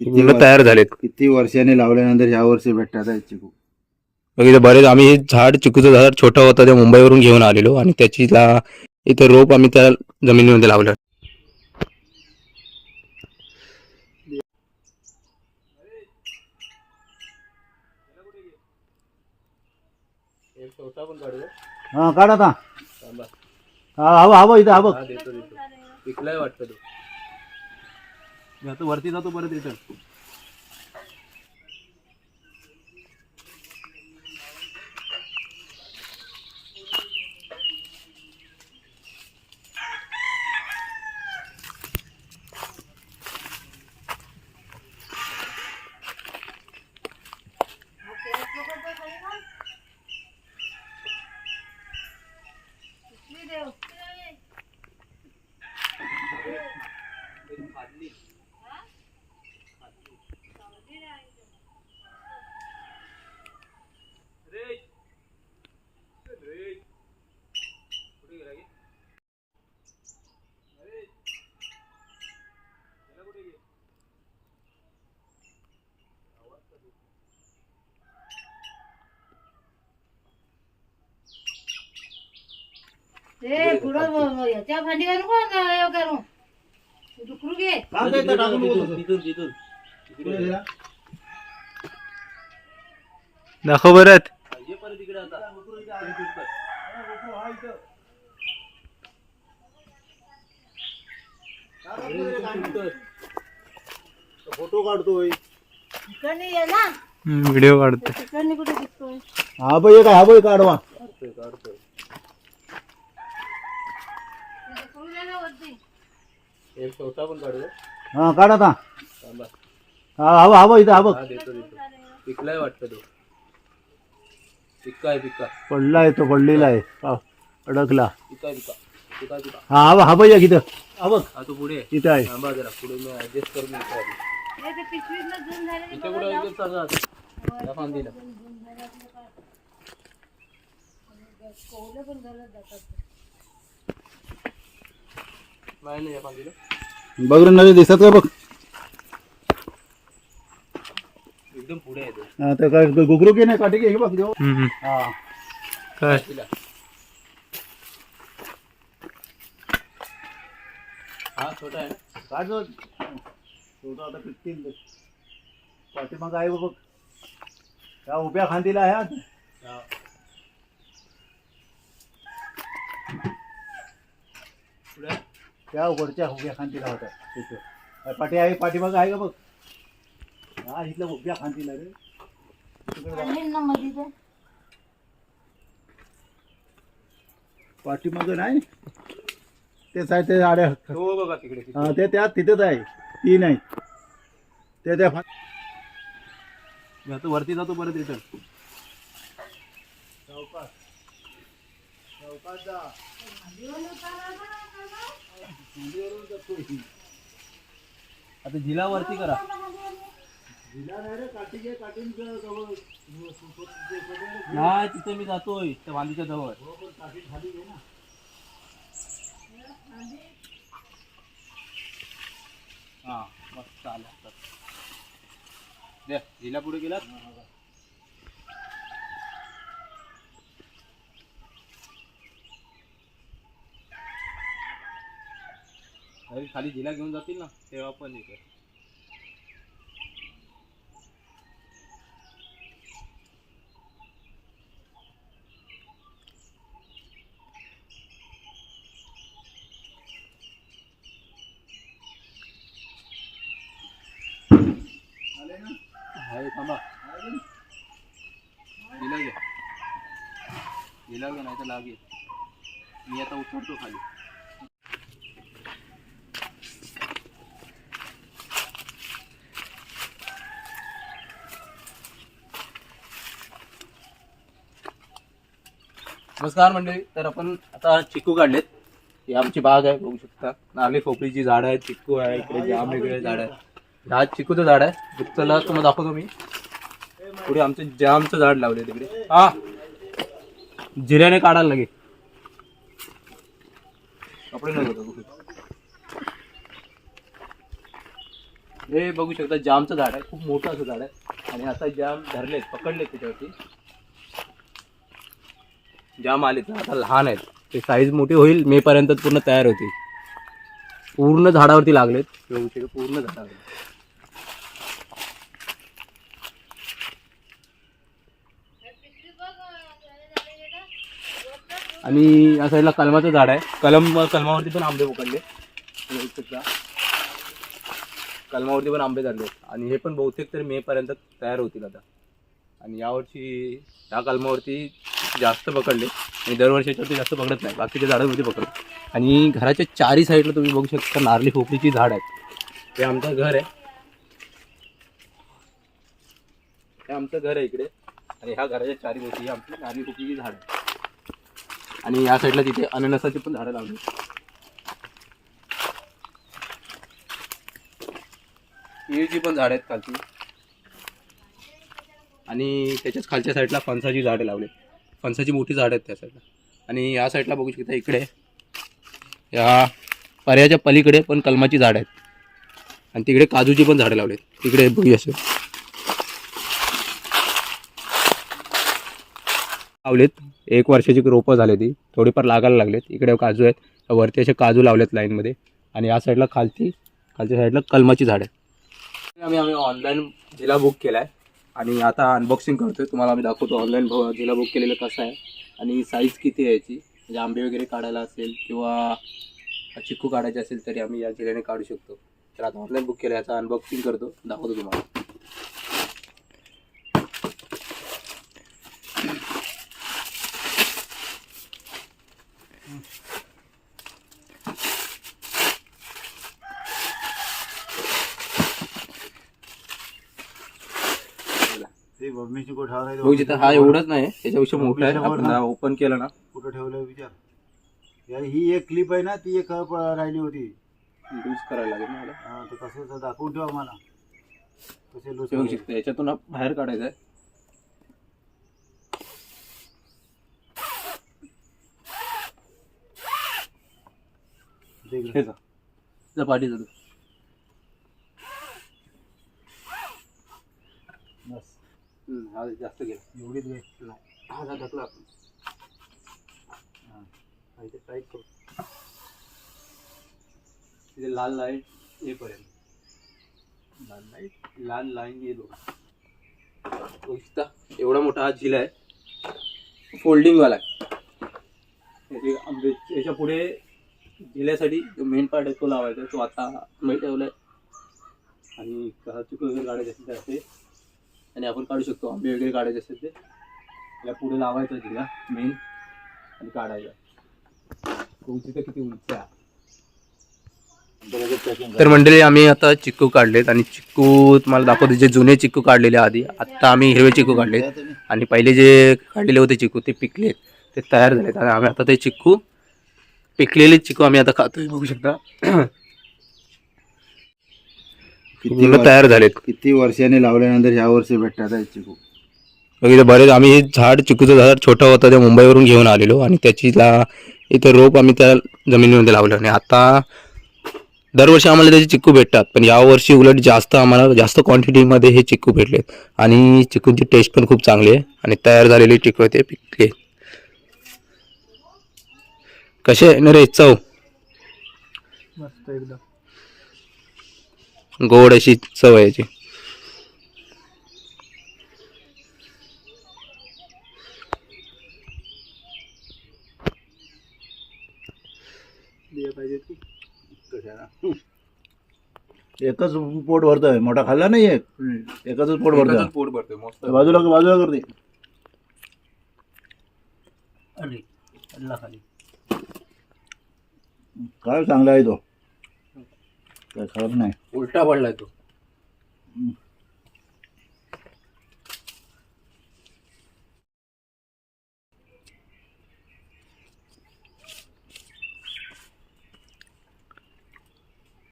किती पूर्ण वर्ष- तयार झालेत. किती वर्षांनी लावल्यानंतर ह्या वर्षी भेटतात आहेत चिकू? बघितलं बरेच आम्ही हे झाड चिकूचं झाड छोटं होतं ते मुंबईवरून घेऊन आलेलो आणि त्याची ला- इथे रोप आम्ही त्या जमिनीमध्ये लावलं. हा काढ आता. हा हवं हवं इथं हवं पिकलाय वाटतं मी आता वरती जातो परत रिटर्न पुढं ब- ब- याच्या भांडी करू का हे करू डुकरू घे दाखव परत फोटो काढतोय इकडनं ये ना व्हिडिओ काढतो इकडनं कुठे दिसतोय हा बाई एक हा बाई काढवा ते डुकरू घे ना वरती हा काढ आता. हा हवं हवं इथं हवं पिकलाय वाटतं तो. पिक्का पिक्का पडलाय तो पडलेला आहे. हा, अडकला. पिका पिका पिका पिका हा हवं हवं एक इथं. हवं हा तू पुढे. इथं आहे. थांबा जरा पुढे मी ऍडजस्ट करून येतो आधी. हे इथे कुठे आहे सांगा आता. पण या फांदीला. बघ रे नदी दिसत का बघ? एकदम पुढे आहे तो. हा, ते काय गुगरू की नाही काठी घे हे बघ देव. हा. काय? हा छोटा आहे. ना काढ जो. छोटं आता पिकतील पाठीमाग आहे बघ. त्या उभ्या खांदीला आहे आज. हा. पुढे आहे? त्या वरच्या उभ्या खांदीला होत्या. तिथं. पाठी आहे पाठीमाग आहे का बघ? हा इथल्या उभ्या खांदीला रे. पाठीमाग नाही. तेच आहे ते आड्या तो बघा तिकडे हा ते त्या तिथेच आहे. ती नाही. ते त्या वरती जातो परत रिटर्न आता झिला वरती करा. नाही तिथे मी जातोय त्या वांदीच्या जवळ. हा मस्त चालेल दे झिला पुढे गेलात? अरे खाली जिला घेऊन जातील ना? तेव्हा पण येते आहे थांबा. जिला घे. जिला घे नाही तर लागे मी आता उतरतो खाली. नमस्कार मंडळी तर आपण आता चिकू काढलेत. ही आमची बाग आहे बघू शकता. नाली खोपरीची झाडं आहेत चिक्कू आहे इकडे जाम वेगळे झाड आहे. हा चिकूचं झाड आहे. चला तुम्हाला दाखवतो मी. पुढे आमचं जामचं झाड लावले तिकडे. हा. जिऱ्याने काढायला लगे कपडे नाही हे बघू शकता जामचं झाड आहे खूप मोठं असं झाड आहे. आणि आता जाम धरलेत पकडलेत त्याच्यावरती. जाम आलेत आता लहान आहेत ते साईज मोठी होईल मे पर्यंत पूर्ण तयार होतील. पूर्ण झाडावरती लागलेत. पूर्ण झाडावर आणि या साईडला कलमाचं झाड आहे. कलम कलमावरती पण आंबे पकडले कलमावरती पण आंबे झाले. आणि हे पण बहुतेक तरी मे पर्यंत तयार होतील आता. आणि यावर्षी या कलमावरती जास्त पकडले आणि दरवर्षीच्यावरती जास्त पकडत नाही. बाकीच्या झाडांमध्ये पकडत. आणि घराच्या चारी साईडला तुम्ही बघू शकता नारळी खोपरीची झाड आहेत. हे आमचं घर आहे. हे आमचं घर आहे इकडे. आणि ह्या घराच्या चारी भोवती ही आमची नारली खोपरीची झाड आहे. आणि या साईडला तिथे अननसाची पण झाडं लावली केळीची पण झाडं आहेत खालची. आणि त्याच्याच खालच्या साईडला फणसाची झाडं लावली फणसाची मोठी झाड आहेत त्या साईडला. आणि या साईडला बघू शकता इकडे. या पर्याच्या पलीकडे पण कलमाची झाड आहेत. आणि तिकडे काजूची पण झाडं लावलेत. तिकडे बघू असे. लावलेत. एक वर्षाची रोपं झाली ती थोडीफार लागायला लागलेत. इकडे काजू आहेत. वरती असे काजू लावलेत लाईनमध्ये. आणि या साईडला खालती खालच्या साईडला कलमाची झाड आहेत. आम्ही आम्ही ऑनलाईन जिला बुक केला आहे आणि आता अनबॉक्सिंग करतोय. तुम्हाला आम्ही दाखवतो ऑनलाईन जिला बुक केलेलं कसं आहे आणि साईज किती आहे याची. म्हणजे आंबे वगैरे काढायला असेल किंवा चिक्कू काढायचे असेल तरी आम्ही या जिल्ह्याने काढू शकतो. तर आता ऑनलाईन बुक केलं याचा अनबॉक्सिंग करतो. दाखवतो तुम्हाला. मम्मीची बघू जिथं हा एवढंच नाही त्याच्यापेक्षा मोठा आहे आपण ओपन केलं ना. कुठं ठेवलंय विचार. यार ही एक क्लिप आहे ना ती एक प- राहिली होती. यूज करायला लागेल ना मला. हा, ते कसं दाखवून ठेवा मला. कसे लूज ते बघू शकता याच्यातून आप- बाहेर काढायचं आहे. हे जा. जा पाठीचं तू. हा जास्त गेला एवढीच घे. हा जा ढकला आपण. हा. इथे टाईट करू. तिथे लाल लाइट येईपर्यंत. लाल लाइट लाल लाईन ये बघ एवढा मोठा हा झिला आहे. फोल्डिंग वाला आहे. आंबे याच्यापुढे झिल्यासाठी जो मेन पार्ट आहे तो लावायचा तो आता मी आहे आणि कसा वगैरे असेल तर असे आणि आपण काढू शकतो. आंबे वगैरे काढायचे असेल ते. या पुढे लावायचं तिला मेन आणि काढायचं. उंची तर किती उंच आहे तर मंडळी आम्ही आता चिक्कू काढलेत आणि चिक्कू तुम्हाला दाखवतो जे जुने चिक्कू काढलेले आधी आता आम्ही हिरवे चिक्कू काढलेत. आणि पहिले जे काढलेले होते चिक्कू ते पिकलेत. ते तयार झालेत. आणि आम्ही आता ते चिक्कू पिकलेले चिक्कू आम्ही आता खातोय बघू शकता. पूर्ण तयार झालेत. किती वर्षांनी लावल्यानंतर ह्या वर्षी भेटतात चिकू? बघितलं बरेच आम्ही हे झाड चिकूचं झाड छोटं होतं ते मुंबईवरून घेऊन आलेलो आणि त्याची ला इथं रोप आम्ही त्या जमिनीमध्ये लावलं आणि आता दरवर्षी आम्हाला त्याचे चिक्कू भेटतात पण यावर्षी उलट जास्त आम्हाला जास्त क्वांटिटीमध्ये हे चिक्कू भेटलेत आणि चिकूची टेस्ट पण खूप चांगली आहे आणि तयार झालेली चिक्कू ते पिकले. कसे आहे? ना रे चव? मस्त एकदम. गोड अशी चव आहे याची. एकच पोट भरतोय. मोठा खाल्ला नाही एक एकच पोट भरतोय. पोट भरतोय मस्त. बाजूला बाजूला करते अरे खाली. काय चांगला आहे तो? काय खराब नाही उलटा पडलाय तो.